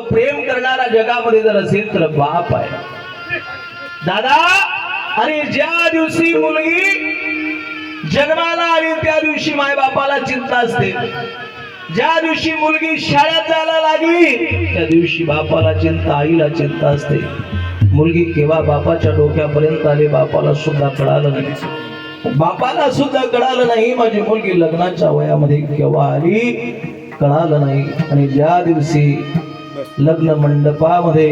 प्रेम करणारा जगामध्ये जर असेल तर बाप आहे. दादा आणि ज्या दिवशी मुलगी जन्माला आली त्या दिवशी माय बापाला चिंता असते. ज्या दिवशी मुलगी शाळेत जायला लागली त्या दिवशी बापाला चिंता आईला चिंता असते. मुलगी केव्हा बापाच्या डोक्यापर्यंत आली बापाला सुद्धा कळालं नाही. बापाला सुद्धा कळालं नाही माझी मुलगी लग्नाच्या वयामध्ये केव्हा आली कळालं नाही. आणि ज्या दिवशी लग्न मंडपामध्ये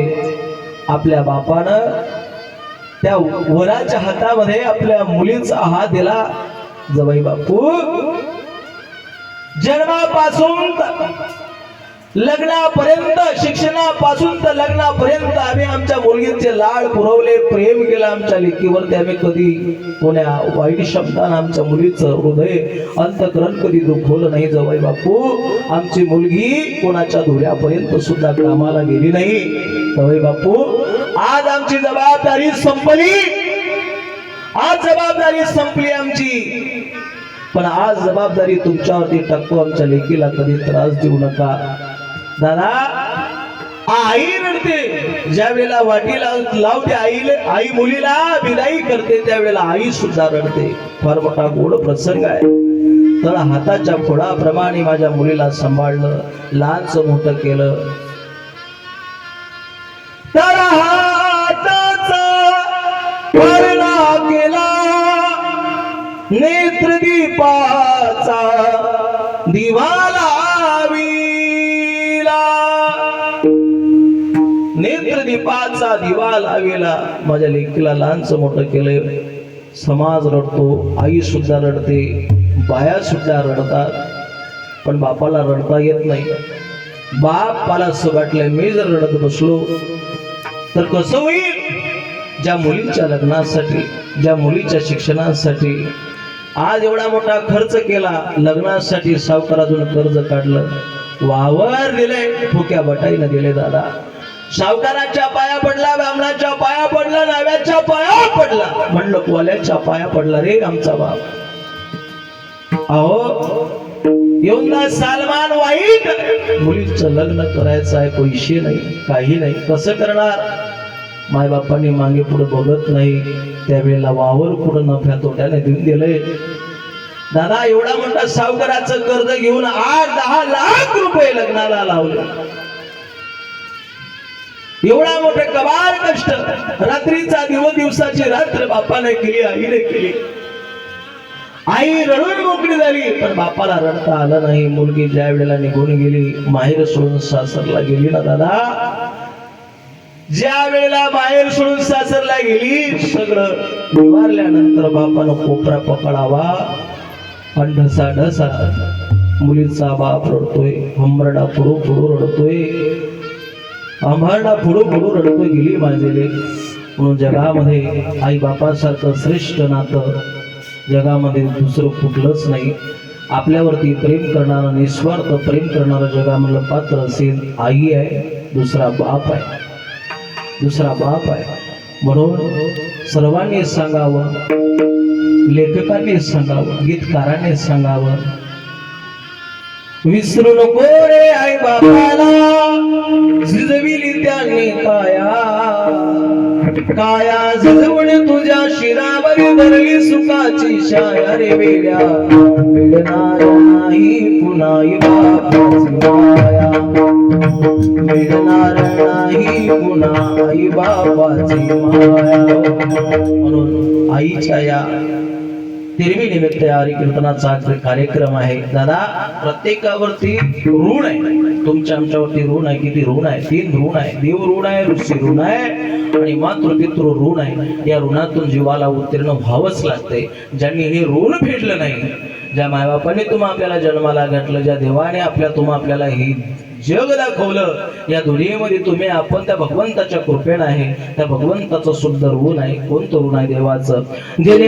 आपल्या बापानं त्या वराच्या हातामध्ये आपल्या मुलीचा हात दिला. जवाई बापू जन्मापासून लग्नापर्यंत शिक्षणापासून तर लग्नापर्यंत आम्ही आमच्या मुलगीचे लाड पुरवले प्रेम केलं आमच्या लेकीवरती आम्ही कधी कोण्या वाईट शब्दानं आमच्या मुलीचं हृदय अंतकरण कधी दुखवलं नाही जवळ बापू. आमची मुलगी कोणाच्या धुऱ्यापर्यंत सुद्धा कामाला गेली नाही जवळ बापू. आज आमची जबाबदारी संपली. आज जबाबदारी संपली आमची. पण आज जबाबदारी तुमच्यावरती टाकतो आमच्या लेकीला कधी त्रास देऊ नका. दादा आई रडते. ज्या वेळेला वाटीला लावते आईला आई मुलीला विदाई करते त्यावेळेला आई सुद्धा रडते. फार मोठा गोड प्रसंग आहे. तर हाताच्या फोडाप्रमाणे माझ्या मुलीला सांभाळलं लहानच मोठं केलं. तर हाताचा केला नेत्रदीपाचा दिवा नेत्रदीपाचा दिवा लावेला. माझ्या लेकीला लहानच मोठं केलंय. समाज रडतो आई सुद्धा रडते बाया सुद्धा रडतात. पण बापाला रडता येत नाही. बाप मला असं मी जर रडत बसलो तर कसं होईल? ज्या मुलीच्या लग्नासाठी ज्या मुलीच्या शिक्षणासाठी आज एवढा मोठा खर्च केला लग्नासाठी सावकारातून कर्ज काढलं. वावर दिले फुक्या बटाईनं दिले दादा. सावकाराच्या पाया पडला ब्राह्मणाच्या पाया पडला नाव्याच्या पाया पडला. म्हणलं कोल्याच्या पाया पडला रे आमचा बाप. अहो येऊन सालमान वाईट. मुलीचं लग्न करायचं आहे पैसे नाही काही नाही. कसं करणार? माय बापांनी मागे पुढे बघत नाही. त्यावेळेला वावर पुढे नफ्या तोट्याने देऊन दिलंय. दादा एवढा मोठा सावकाराचं कर्ज घेऊन आठ दहा लाख रुपये लग्नाला लावले. एवढा मोठे कबार कष्ट रात्रीचा दिव दिवसाची रात्र बापाने केली आईने केली. आई रडून मोकळी झाली पण बापाला रडता आलं नाही. मुलगी ज्या वेळेला निघून गेली माहेर सोडून सासरला गेली ना दादा? ज्या वेळेला बाहेर सोडून सासरला गेली सगळं निवारल्यानंतर बापानं कोपरा पकडावा. पण ढसा ढसा मुलीचा बाप रडतोय हंबरडा पुढू पुढू रडतोय. अंबारडा पुढू पुढू रडतो गेली माझे लेख. म्हणून जगामध्ये आई बापासारखं श्रेष्ठ नातं जगामध्ये दुसरं कुठलंच नाही. आपल्यावरती प्रेम करणारं निस्वार्थ प्रेम करणारं जगामधलं पात्र असेल आई आहे दुसरा बाप आहे. दुसरा बाप आहे. म्हणून सर्वांनी सांगावं लेखकांनी सांगावं गीतकारांनी सांगावं विसरू नको रे आई बाबाला झिजविली त्यांनी काया काया झिजवण तुझ्या शिरावर धरली सुखाची शायरे वेड्या. मिळणार नाही पुन्हा आई मिळणार नाही पुन्हा आई बाबाची माया. म्हणून आईच्या या तिरवी निमित्त हरिकीर्तनाचा कार्यक्रम आहे. दादा प्रत्येकावरती ऋण आहे. तुमच्या आमच्यावरती ऋण आहे. किती ऋण आहे? तीन ऋण आहे. देव ऋण आहे ऋषी ऋण आहे आणि मातृपितृ ऋण आहे. या ऋणातून जीवाला उत्तीर्ण व्हावंच लागते ज्यांनी हे ऋण फेडलं नाही ज्या मायबापाने तुम्हा आपल्याला जन्माला घातलं ज्या देवाने आपल्या तुम्हा आपल्याला ही जग दाखवलं. या दुनियेमध्ये तुम्ही आपण त्या भगवंताच्या कृपेण आहे. त्या भगवंताचं सुद्धा ऋण आहे. कोणतं ऋण आहे देवाचं? जेणे